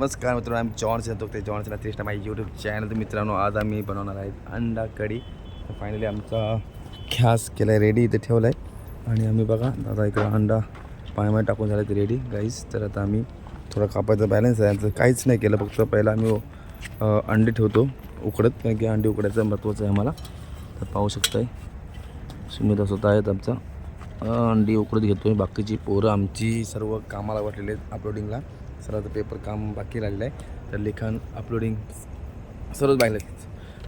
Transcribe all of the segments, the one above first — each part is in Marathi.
नमस्कार मित्रांनो आम्ही जॉन सांगतो ते जॉन सला त्रिष्णा माझी यूट्यूब चॅनल तर मित्रांनो आज आम्ही बनवणार आहेत अंडा कढी. तर फायनली आमचा ख्यास केला आहे रेडी इथे ठेवला आहे आणि आम्ही बघा दादा इकडं अंडा पाण्यामध्ये टाकून झाला ते रेडी गाईस तर आता आम्ही थोडा कापायचा बॅलन्स आहे. यांचं काहीच नाही केलं फक्त पहिला आम्ही अंडे अंडी ठेवतो उकडत. कारण की अंडी उकडायचं महत्त्वाचं आहे आम्हाला. तर पाहू शकताय. सुमिता स्वतः आहेत आमचा. अंडी उकडत घेतो बाकीची पोरं आमची सर्व कामाला वाटलेली आहेत अपलोडिंगला सर्वांचं पेपर काम बाकी राहिलेलं आहे. तर लिखाण अपलोडिंग सर्वच बॅलन्स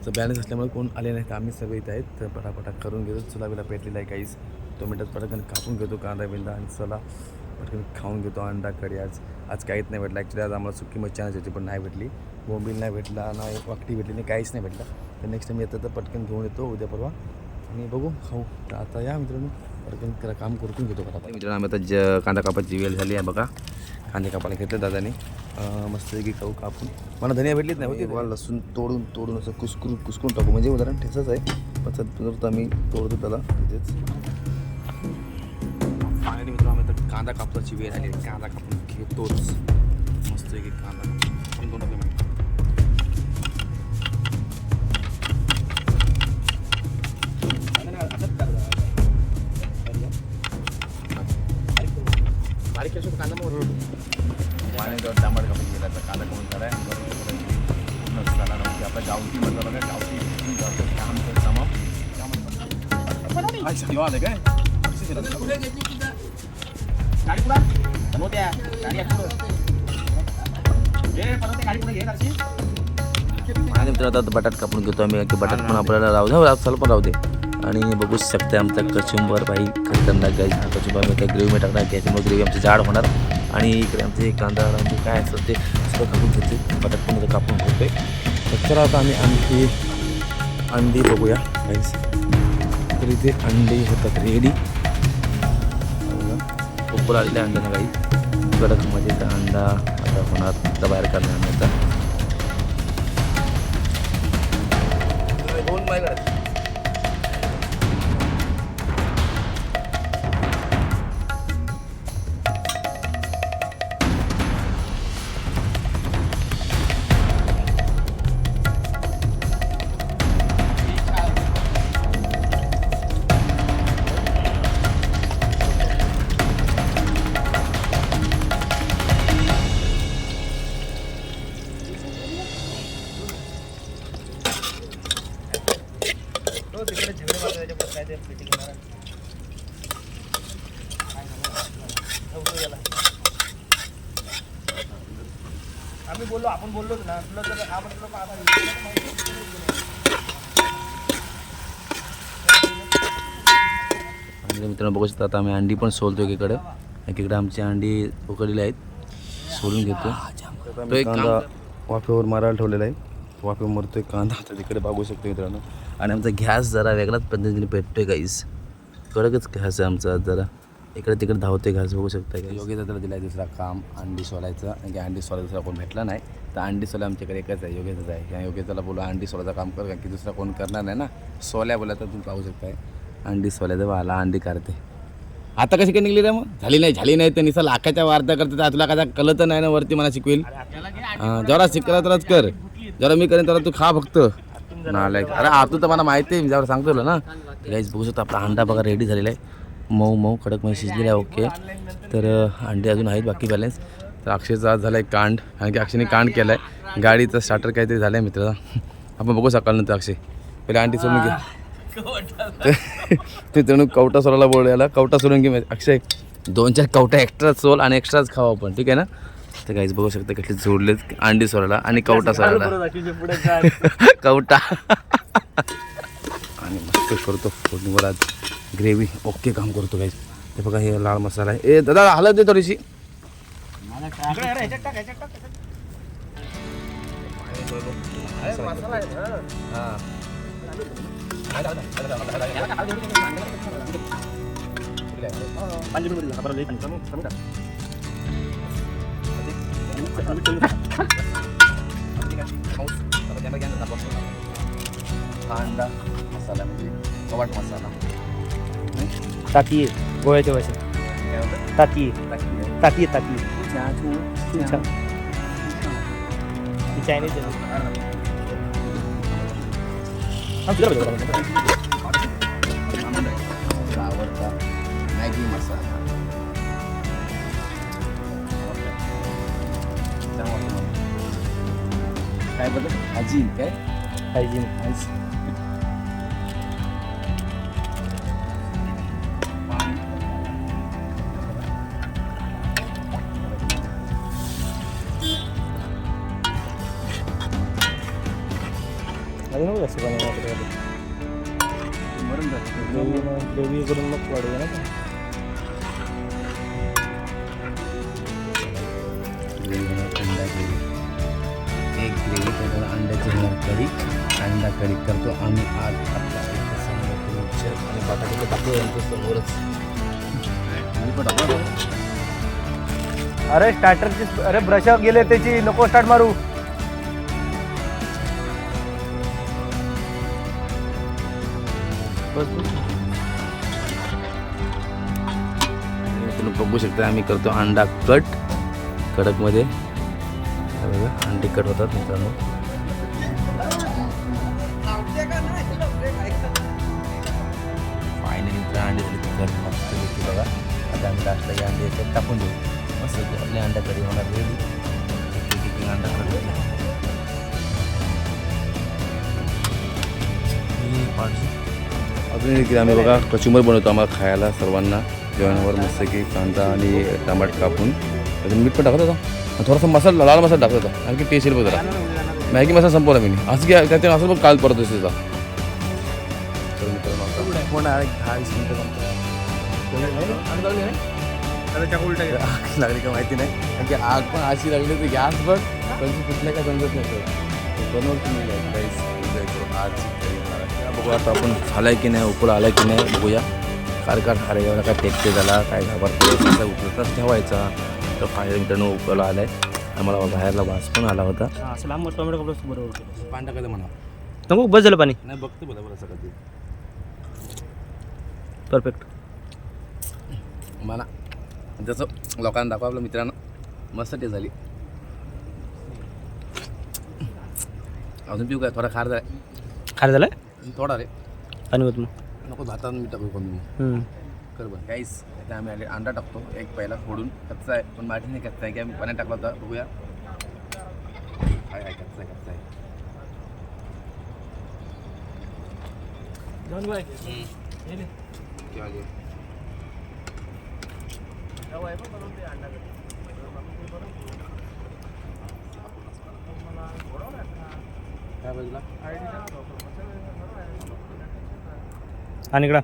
तर बॅलन्स असल्यामुळे कोण आले नाही तर आम्ही सगळे इथे आहेत. तर पटापटा करून घेतो. चुला बिला पेटलेला आहे काहीच टोमॅटोत पटकन कापून घेतो कांदा बिंदा आणि चला पटकन खाऊन घेतो अंडा कढी. आज आज काहीच नाही भेटलं. ॲक्च्युली आज आम्हाला सुकी मच्छी आणायची होती पण नाही भेटली. बोंबील नाही भेटला ना एक वाकटी भेटली नाही काहीच नाही भेटलं. तर नेक्स्ट टाइम येतं तर पटकन घेऊन येतो उद्या परवा. आणि बघू खाऊ. तर आता या मित्रांनो पटकन काम करून घेतो मित्रांनो आम्ही आता ज कांदा कापायची वेळ झाली आहे बघा. कांदे कापायला घेतले दादाने. मस्तपैकी खाऊ कापून. मला धनिया भेटलीच नाही होती मला लसूण तोडून तोडून असं कुसकरून कुसकरून टाकू. म्हणजे उदाहरण ठेचच आहे. पण सध्या आम्ही तोडतो त्याला. तिथेच फायनली मित्र आम्ही तर कांदा कापण्याची वेळ आली. कांदा कापून घेतोच. मस्तपैकी कांदा कापून. दोन रुपये मिळतात. बारीक केलं कांदा मग पाण्यावर टमाटर कापून गेला तर कांदा कापून करा पूर्ण मसाला म्हणजे आपला गावठी मसाला बघा गावठी काम तर तमाम अच्छा निवांत आहे काय गाडी पुढं नव्हत्या गाडी आहे पुढं ये परत ते गाडी पुढे घे करशी आणि मित्र आता बटाट कापून घेतो आम्ही की बटाट पण आपल्याला राहू द्या राहू चला पण राहू दे आणि बघू शकते आमचा कचुंबर बाई. खतरनाक गाईज हा कचुंबर मी त्या ग्रेव्ही टाकणार त्याच्यामुळे ग्रेव्ही आमची जाड होणार. आणि इकडे आमचे कांदा म्हणजे काय असतं ते सगळं कापून घेते बटाट कापून घेतोय. तर चला आता आम्ही आणखी अंडी बघूया गाईज तर इथे अंडी होतात रेडी उपर आलेल्या अंड्यानं कडक कडकमध्ये तर अंडा आता होणार. आता बाहेर काढणार नाही आता. आम्ही बोललो आपण बोललो ना. तुला जर हा म्हटलं का आता मित्रांनो बघू शकता आता आम्ही अंडी पण सोलतो एकीकडे. एकीकडे आमची अंडी उकडलेली आहेत. सोलून घेतो तो एक कांदा वाफेवर मारायला ठेवलेला आहे. वाफेवर मरतोय कांदा. आता तिकडे बघू शकतो मित्रांनो. आणि आमचा गॅस जरा वेगळ्याच पद्धतीने पेटतोय गाईस कडकच गॅस आहे आमचा जरा. इकडे तिकडे धावतोय घास बघू शकता योग्य त्याला दिला आहे दुसरा काम अंडी सोलायचं. आणि अंडी सोलायचं दुसरा कोण भेटला नाही तर अंडी सोला आमच्याकडे एकच आहे योग्यच आहे. या योग्यताला बोलू अंडी सोलायचं काम कर कारण की दुसरा कोण करणार नाही ना. सोल्या बोला तर तुम्ही पाहू शकताय. अंडी सोल्याचं वाला अंडी काढते. आता कशी काय निघली रे मग? झाली नाही झाली नाही तर निसा लाखाच्या वार्ता करते तर तुला काय कळत नाही ना वरती मला शिकवेल. हां जरा शिकला तरच कर. जरा मी करेन तर तू खा फक्त. नालायक अरे आतू तर मला माहिती आहे मी जरा सांगतो ना. गाईज बघू शकतो आपला अंडा बघा रेडी झालेला आहे. मऊ मऊ कडकमध्ये शिजलेला आहे ओके तर अंडे अजून आहेत बाकी बॅलन्स तर अक्षयचा आज झाला आहे कांड कारण की अक्षयने कांड केला आहे गाडीचं स्टार्टर काहीतरी झालं आहे मित्राचा आपण बघू सकाळ नंतर अक्षय. पहिले अंडी सोडून घे. ते जणू कवटा सोडायला बोलायला कवटा सोडून घे अक्षय. दोन चार कवटा एक्स्ट्रा सोल आणि एक्स्ट्राच खाऊ आपण ठीक आहे ना? तर काहीच बघू शकता कसे जोडलेत अंडी सोलाला आणि कवटा सोलाला पुढे कवटा. आणि मस्त करतो फोडणीवर आज ग्रेव्ही ओके काम करतो काही ते बघा हे लाल मसाला आहे. ए दादा हलत दे थोडीशी. कांदा मसाला म्हणजे कवाट मसाला ताती गोव्याच्या भाषेत ताती ताती ताती चायनीज आवडता मॅगी मसाला. काय बदल भाजी काय हायजीन अजून नको जास्त पाणी वापरायला. एक ग्रेव्ही त्याच्यावर अंड्याची होणार कढी. अंडा कढी करतो आम्ही आज आपला आणि बटाट्याचं टाकतो यांच्या समोरच. अरे स्टार्टरची अरे ब्रश गेले त्याची. नको स्टार्ट मारू. तुम्ही बघू शकता आम्ही करतो अंडा कट कडकमध्ये. हे बघा अंडी कट होतात मित्रांनो. फायनली कट मस्त बघा. आता आम्ही लास्टला अंडे याच्यात टाकून देऊ. मस्त पैकी अंडा करी होणार रेडी एक एक अंडा कट अजून एक आम्ही बघा. कचुंबर बनवतो आम्हाला खायला सर्वांना. जेवणावर मस्त की कांदा आणि टमाट कापून. अजून मीठ पण टाकत होता. थोडासा मसाला लाल मसाला टाकत होता. आणखी टेस्ट येईल जरा. मॅगी मसाला संपवला मी. असं की काय ते असं बघ काल परत तिचा तर कोण आग लागली का माहिती नाही. कारण की आग पण अशी लागली तर गॅस बघ पण कुठल्या काय समजत नाही सर नाही आज बघू आता आपण झालाय की नाही उकळ आलाय की नाही बघूया. कार कार खारे एवढा काय टेकते झाला काय घाबरते कसा उकळताच ठेवायचा. तर फायर मित्रांनो उकळ आलाय. आम्हाला बाहेरला वास पण आला होता. असं लांब टोमॅटो कपडा बरोबर पाणी टाकायचं म्हणा. नको बस झालं पाणी. नाही बघतो बघा बरं सगळं ते. परफेक्ट मला जसं लोकांना दाखवा आपल्या मित्रांनो मस्त टेस्ट झाली. अजून पिऊ काय थोडा खार झाला खार झालं थोडा रे. पाणी होत मग नको भातात मी टाकू कमी हम्म. बरं. काहीच आता आम्ही आले अंडा टाकतो. एक पहिला फोडून. कच्चा आहे. पण माझी नाही कच्चा आहे की आम्ही पाण्यात टाकला होता. बघूया. काय आहे कच्चा आहे कच्चा आहे. काय बाजूला? आणि इकडं.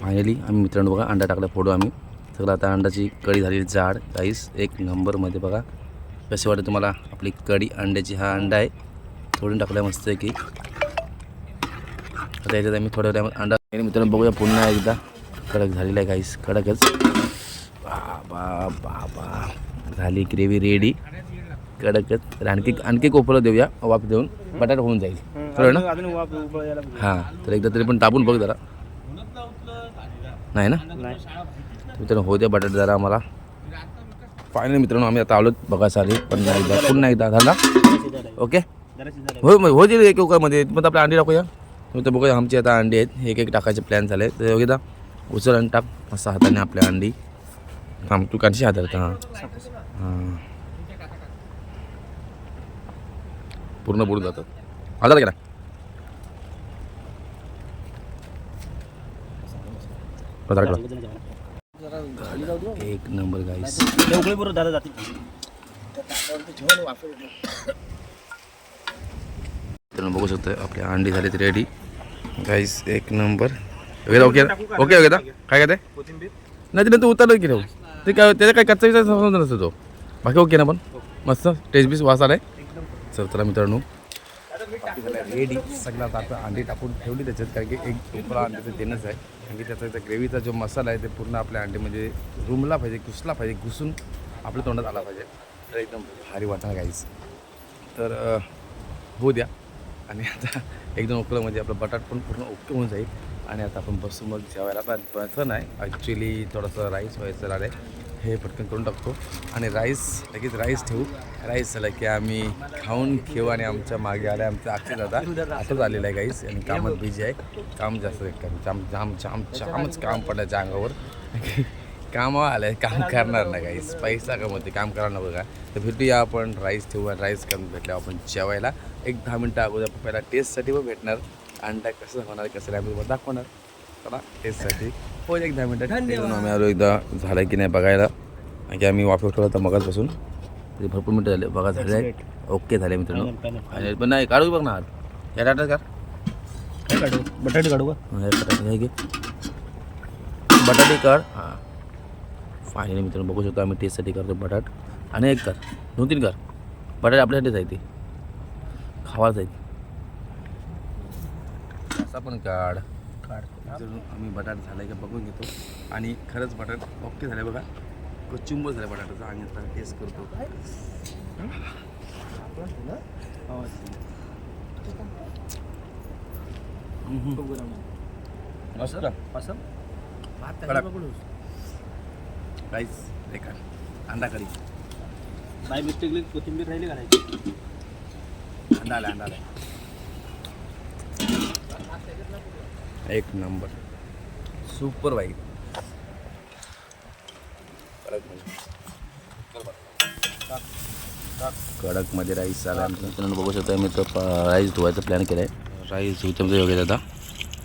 फायनली आम्ही मित्रांनो बघा अंडा टाकला फोडू आम्ही. सगळं आता अंड्याची कढी झालेली जाड काहीच एक नंबरमध्ये बघा. कशी वाटते तुम्हाला? आपली कढी अंड्याची हा अंडा आहे. फोडून टाकला मस्त की आता याच्यात आम्ही थोड्या टायमात अंडा मित्रांनो बघूया पुन्हा एकदा. कडक झालेला आहे काहीच कडकच. बाबा बाबा झाली ग्रेव्ही रेडी कडकच. आणखी आणखी कोपरं देऊया वाफ देऊन. बटाटा होऊन जाईल. बरोबर ना? हां तर एकदा तरी पण टाकून बघ जरा. नाही ना? नाही मित्रांनो होते द्या बटाटे जरा आम्हाला. फायनल मित्रांनो आम्ही आता आलो बघा सारी पण नाही एकदा पुन्हा एकदा झाला ओके हो मग हो एक उकामध्ये मग आपल्या अंडी टाकूया. मी तर बघूया आमची आता अंडी आहेत. एक एक टाकायचे प्लॅन झाले. तर एकदा उचल आणि टाक. मस्त हाताने आपल्या अंडी. थांब तू कांची हातात हां. हां. पूर्ण बुडून जातात. हातात एक नंबर गाईस उकळी बरोबर दादा जाते तर बघू शकतो आपले अंडी झालेत रेडी गाईस एक नंबर. ओके ओके ओके दा. काय काय कोथिंबीर. नाही तिला तू उतरलं की ते काय त्याचा काय कच्चा विचार समजा नसतो तो. बाकी ओके ना पण? मस्त. टेस्ट बीस वास आलाय. चल चला मित्रांनो. रेडी सगळं आता अंडी टाकून ठेवली त्याच्यात कारण की एक तुकडा अंड्याचं देणंच आहे. कारण की त्याचा त्या ग्रेव्हीचा जो मसाला आहे ते पूर्ण आपल्या अंडीमध्ये म्हणजे रुमला पाहिजे घुसला पाहिजे घुसून आपल्या तोंडात आला पाहिजे. तर एकदम भारी वाटणार काहीच तर होऊ द्या. आणि आता एकदम उकळं म्हणजे आपलं बटाट पण पूर्ण ओके होऊन जाईल. आणि आता आपण बसून मग जेवायला पण बसं नाही. ॲक्च्युली थोडंसं राईस व्हायचं आहे. हे पटकन करून टाकतो. आणि राईस लगेच राईस ठेवू. राईस झालं की आम्ही खाऊन घेऊ आणि आमच्या मागे आले आमचा अक्षय दादा. आताच आलेला आहे गाईस आणि कामात बिझी आहे. काम जास्त काम जाम जाम जाम जामच काम पडायच्या अंगावर. कामावर आलं आहे काम करणार ना गाईस पैसा कमवते. काम करायला बघा. तर भेटूया आपण. राईस ठेवू आणि राईस करून भेटल्या आपण जेवायला. एक दहा मिनटं अगोदर पहिला टेस्टसाठी पण भेटणार. अंडा कसं होणार कसं नाही आम्ही दाखवणार. चला हो एक दहा मिनटं. आम्ही आलो एकदा झालं की नाही बघायला. आणि आम्ही वाफे ठेवला तर मगाच बसून ते भरपूर मिनटं झाले. बघा झाले. ओके झाले मित्रांनो. आणि पण नाही काढू बघ ना आत या टाटा कर. काय काढू. बटाटे काढू का? बटाटे घे बटाटे काढ. हां. फायनली मित्रांनो बघू शकतो आम्ही टेस्टसाठी करतो बटाट. आणि एक कर. दोन तीन कर. बटाटे आपल्यासाठीच आहे ते. खावाच आहे असा पण काढ. मित्रांनो, आम्ही बटाट झालाय का बघून घेतो. आणि खरंच बटाट ओके झाले बघा. कचुंब झालं बटाट्याचं. आणि आता टेस्ट करतो. मस्त ना कडक. राईस एका अंडा करी. बाय मिस्टेकली कोथिंबीर राहिली घालायची अंडा आला अंडा आला एक नंबर। सुपर बाई कडक मध्ये राईस आला मित्रांनो बघू शकता मी तर राईस धुवायचा प्लॅन केलाय राईस धुवतो म्हणजे योग्य दादा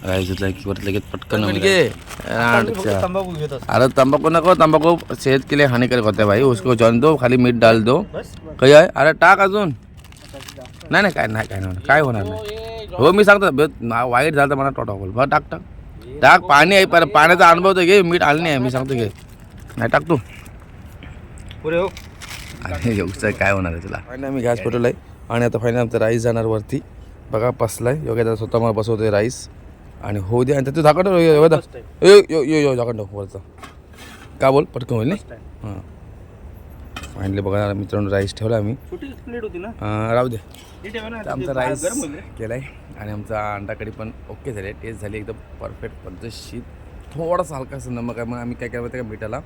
राईस धुतला की परत लगेच पटकन अच्छा। तंबाखू अरे तंबाकू नको तंबाकू सेहत के लिए हानिकारक होता है भाई। उसको जान दो खाली मीठ डाल दो। काही आहे अरे टाक अजून। नाही नाही काय नाही काय नाही काय होणार नाही। हो मी सांगतो ना- वाईट झालं तर मला टोटा बोल. बरं टाक टाक. टाक पाणी आहे पर पाण्याचा अनुभव तर घे मीठ आलं नाही आहे मी सांगतो घे. नाही टाक तू. पुरे हो. अरे एवढं काय होणार आहे तुला? फायनल आम्ही गॅस पेटवला आहे. आणि आता फायनल आमचा राईस जाणार वरती. बघा बसलाय योग्य दादा स्वतः मला बसवतोय राईस आणि होऊ दे आणि त्याचं झाकण ठेव, योग्य दादा. यो यो यो यो झाकण ठेव वरचं. का बोल? पटकन होईल नाही? हां. फायनली बघा मित्रांनो राईस ठेवला आम्ही. छोटी प्लेट होती ना? अं, राहू दे. आमचा राईस. केला आहे आणि आमचा अंडा कढी पण ओके झाले टेस्ट झाली एकदम परफेक्ट पद्धतशीर. थोडासा हलकासा नमक आहे मग आम्ही काय केलं माहिती का मिठाला?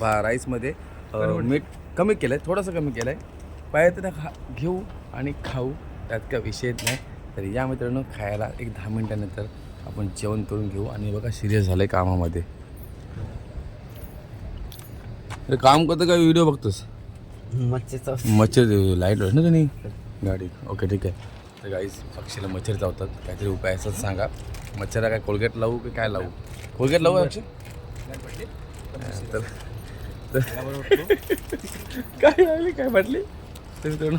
बा राईसमध्ये मीठ कमी केलं आहे थोडंसं कमी केलं आहे पाहिजे तर खा घेऊ आणि खाऊ. त्यात काय विषय नाही. तर या मित्रांनो खायला एक दहा मिनटानंतर आपण जेवण करून घेऊ. आणि बघा सिरियस झालं आहे कामामध्ये काम करतं का? व्हिडिओ बघतोस? मच्छीचा. मच्छर लाइट ना तुम्ही? गाडी. ओके ठीक आहे. तर गाईज पक्षीला मच्छर चावतात. काहीतरी उपाय असंच सांगा. मच्छरला काय कोलगेट लावू की काय लावू? कोलगेट लावू अक्षय तर तर- काय लागली? काय म्हटली? तर मित्रांनो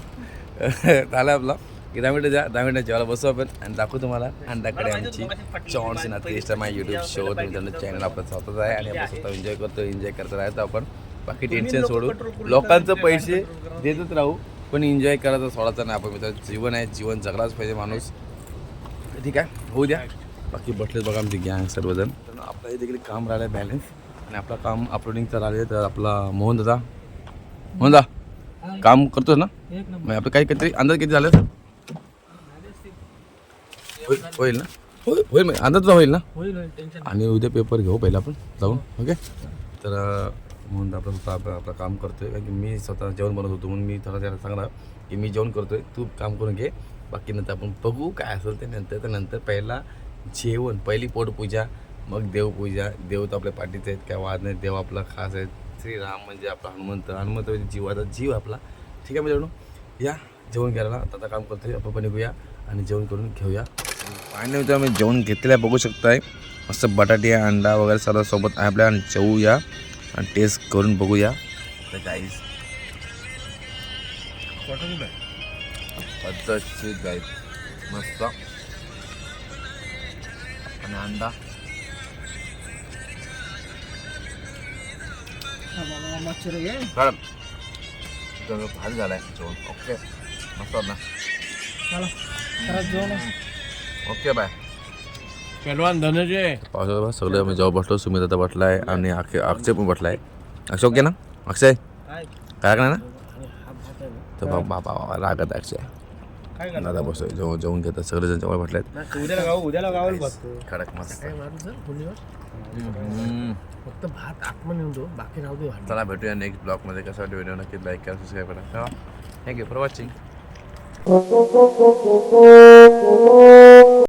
झालं आपला. की दहा मिनटं द्या. दहा मिनटं जेवायला बसू आपण. आणि दाखवू तुम्हाला अंडाकडे आमची chance in taste my YouTube show मित्रांनो चॅनल आपलं स्वतःच आहे. आणि आपण स्वतः एन्जॉय करतो एन्जॉय करत राहतो आपण. बाकी टेन्शन सोडू लोकांचं पैसे देतच राहू पण एन्जॉय करायचं सोडायचं नाही. आपण मित्रांनो जीवन आहे जीवन जगलाच पाहिजे माणूस. ठीक आहे? होऊ द्या. बाकी बसलेत बघा आमची गँग सर्वजण. तर आपलं हे देखील काम राहिलं आहे बॅलन्स आणि आपलं काम अपलोडिंगचं राहिलं तर आपला मोहन दादा. मोहन दादा काम करतोस ना? मग आपलं काही काहीतरी अंदाज किती झालं होईल होईल ना? होईल होईल. मग अंदाज होईल ना? आणि उद्या पेपर घेऊ पहिला आपण. जाऊन ओके तर म्हणून आपण स्वतः आपलं आपलं काम करतोय. कारण की मी स्वतः जेवण बनवत होतो म्हणून मी थोडा त्याला सांगणार की मी जेवण करतोय तू काम करून घे. बाकी नंतर आपण बघू काय असेल ते नंतर. तर नंतर पहिला जेवण पहिली पोटपूजा मग देवपूजा. देव तर आपल्या पाठीचे आहेत काय वाद नाही देव आपला खास आहे श्रीराम म्हणजे आपला हनुमंत. हनुमंत म्हणजे जीवाचा जीव आपला. ठीक आहे मित्रांनो? या जेवण घ्यायला. आता काम करतो आपण पण निघूया आणि जेवण करून घेऊया. फायनली मित्र आम्ही जेवण घेतलेलं आहे. बघू शकताय. मस्त बटाटे अंडा वगैरे सर्व सोबत आहे आपल्या. आणि जेवूया. आणि टेस्ट करून बघूया. तर गाईज पद्धतशीर गाईज मस्त. आणि अंडा. काढ तर भारी झाला आहे जेवण. ओके मस्त ना. ओके बाय पेलवान धनजय. पावसाळा सगळे आम्ही जेव्हा बसलो सुमित आता बसलाय आणि अक्षय अक्षय पण बसलाय. अक्षय ओके ना? अक्षय? काय? काय करणार ना? तर बाबा बाबा रागत आहे अक्षय. काय दादा बसतोय जेवण जेवण घेतात जेवण मस्त. काय मारू सर फुलीवर हम्म. फक्त भात आतमध्ये येऊन दो बाकी राहू दे. चला भेटूया नेक्स्ट ब्लॉगमध्ये कसा वाटतो व्हिडिओ नक्की लाईक करा सबस्क्राईब करा. Thank you for watching